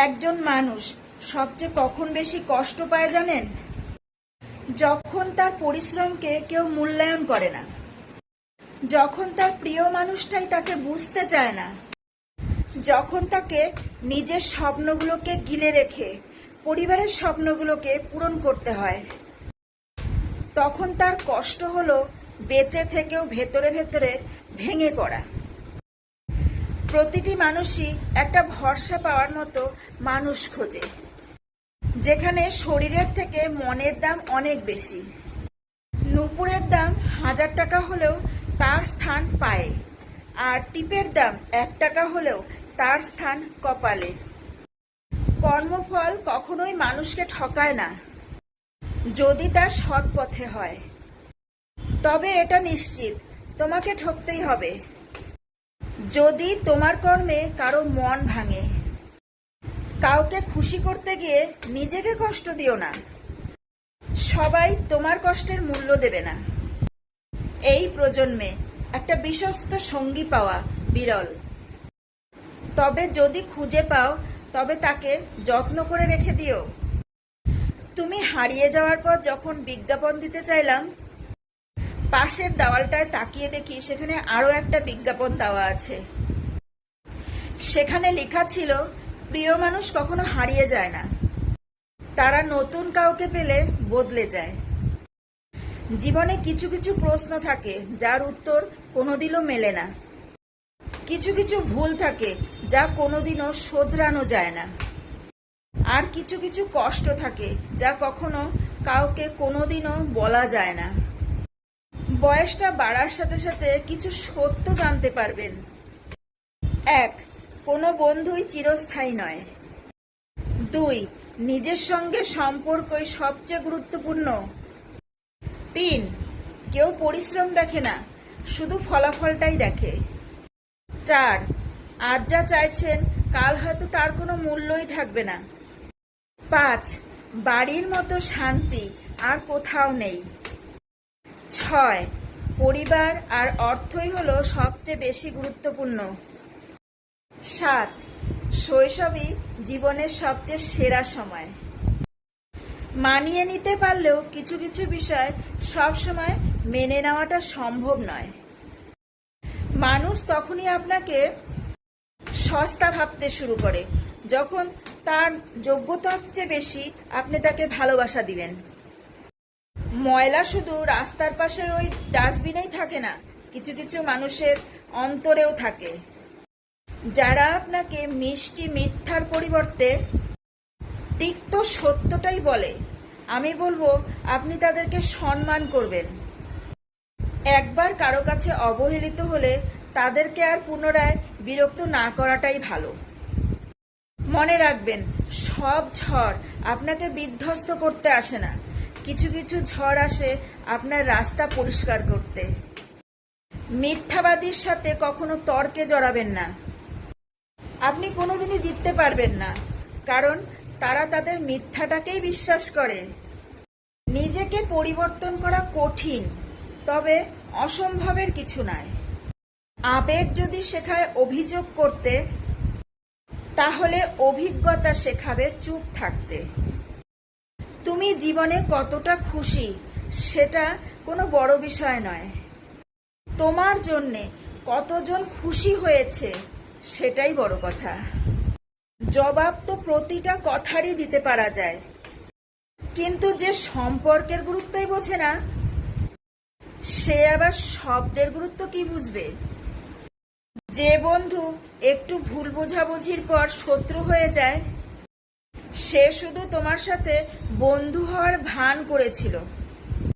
একজন মানুষ সবচেয়ে কখন বেশি কষ্ট পায় জানেন? যখন তার পরিশ্রমকে কেউ মূল্যায়ন করে না। যখন তার প্রিয় মানুষটাই তাকে বুঝতে চায় না। যখন তাকে নিজের স্বপ্নগুলোকে গিলে রেখে পরিবারের স্বপ্নগুলোকে পূরণ করতে হয়। তখন তার কষ্ট হলো বেঁচে থেকেও ভেতরে ভেতরে ভেঙে পড়া। প্রতিটি মানুষই একটা ভরসা পাওয়ার মতো মানুষ খোঁজে, যেখানে শরীরের থেকে মনের দাম অনেক বেশি। নুপুরের দাম হাজার টাকা হলেও তার স্থান পায়ে, আর টিপের দাম এক টাকা হলেও তার স্থান কপালে। কর্মফল কখনোই মানুষকে ঠকায় না, যদি তা সৎ পথে হয়। তবে এটা নিশ্চিত, তোমাকে ঠকতেই হবে। যদি তোমার কর্মে কারও মন ভাঙে, কাউকে খুশি করতে গিয়ে নিজেকে কষ্ট দিও না। সবাই তোমার কষ্টের মূল্য দেবে না। এই প্রজন্মে একটা বিশ্বস্ত সঙ্গী পাওয়া বিরল। তবে যদি খুঁজে পাও, তবে তাকে যত্ন করে রেখে দিও। তুমি হারিয়ে যাওয়ার পর যখন বিজ্ঞাপন দিতে চাইলাম পাশের দেওয়ালটায় তাকিয়ে দেখি সেখানে আরও একটা বিজ্ঞাপন দেওয়া আছে। সেখানে লেখা ছিল, প্রিয় মানুষ কখনো হারিয়ে যায় না। তারা নতুন কাউকে পেলে বদলে যায়। জীবনে কিছু কিছু প্রশ্ন থাকে, যার উত্তর কোনোদিনও মেলে না। কিছু কিছু ভুল থাকে, যা কোনোদিনও শোধরানো যায় না। আর কিছু কিছু কষ্ট থাকে, যা কখনো কাউকে কোনোদিনও বলা যায় না। বয়সটা বাড়ার সাথে সাথে কিছু সত্য জানতে পারবেন। এক, কোনো বন্ধুই চিরস্থায়ী নয়। দুই, নিজের সঙ্গে সম্পর্কই সবচেয়ে গুরুত্বপূর্ণ। তিন, কেউ পরিশ্রম দেখে না, শুধু ফলাফলটাই দেখে। চার, আজ যা চাইছেন, কাল হয়তো তার কোনো মূল্যই থাকবে না। পাঁচ, বাড়ির মতো শান্তি আর কোথাও নেই। ছয় পরিবার আর অর্থই হলো সবচেয়ে বেশি গুরুত্বপূর্ণ। সাত, শৈশবই জীবনের সবচেয়ে সেরা সময়। মানিয়ে নিতে পারলেও কিছু কিছু বিষয় সব সময় মেনে নেওয়াটা সম্ভব নয়। মানুষ তখনই আপনাকে সস্তা ভাবতে শুরু করে, যখন তার যোগ্যতার চেয়ে বেশি আপনি তাকে ভালোবাসা দিবেন। ময়লা শুধু রাস্তার পাশের ওই ডাস্টবিনেই থাকে না, কিছু কিছু মানুষের অন্তরেও থাকে। যারা আপনাকে মিষ্টি মিথ্যার পরিবর্তে তিক্ত সত্যটাই বলে, আমি বলব আপনি তাদেরকে সম্মান করবেন। একবার কারও কাছে অবহেলিত হলে তাদেরকে আর পুনরায় বিরক্ত না করাটাই ভালো। মনে রাখবেন, সব ঝড় আপনাকে বিধ্বস্ত করতে আসে না। কিছু কিছু ঝড় আসে আপনার রাস্তা পরিষ্কার করতে। মিথ্যাবাদীর সাথে কখনো তর্কে জড়াবেন না। আপনি কোনোদিনই জিততে পারবেন না, কারণ তারা তাদের মিথ্যাটাকেই বিশ্বাস করে। নিজেকে পরিবর্তন করা কঠিন, তবে অসম্ভবের কিছু নাই আবেগ যদি শেখায় অভিযোগ করতে, তাহলে অভিজ্ঞতা শেখাবে চুপ থাকতে। তুমি জীবনে কতটা খুশি, সেটা কোনো বড় বিষয় নয়। তোমার জন্যে কতজন খুশি হয়েছে, সেটাই বড় কথা। জবাব তো প্রতিটা কথারই দিতে পারা যায়। কিন্তু যে সম্পর্কের গুরুত্বই বোঝে না, সে আবার শব্দের গুরুত্ব কি বুঝবে? যে বন্ধু একটু ভুল বোঝাবুঝির পর শত্রু হয়ে যায় সে শুধু তোমার সাথে বন্ধু হওয়ার ভান করেছিল।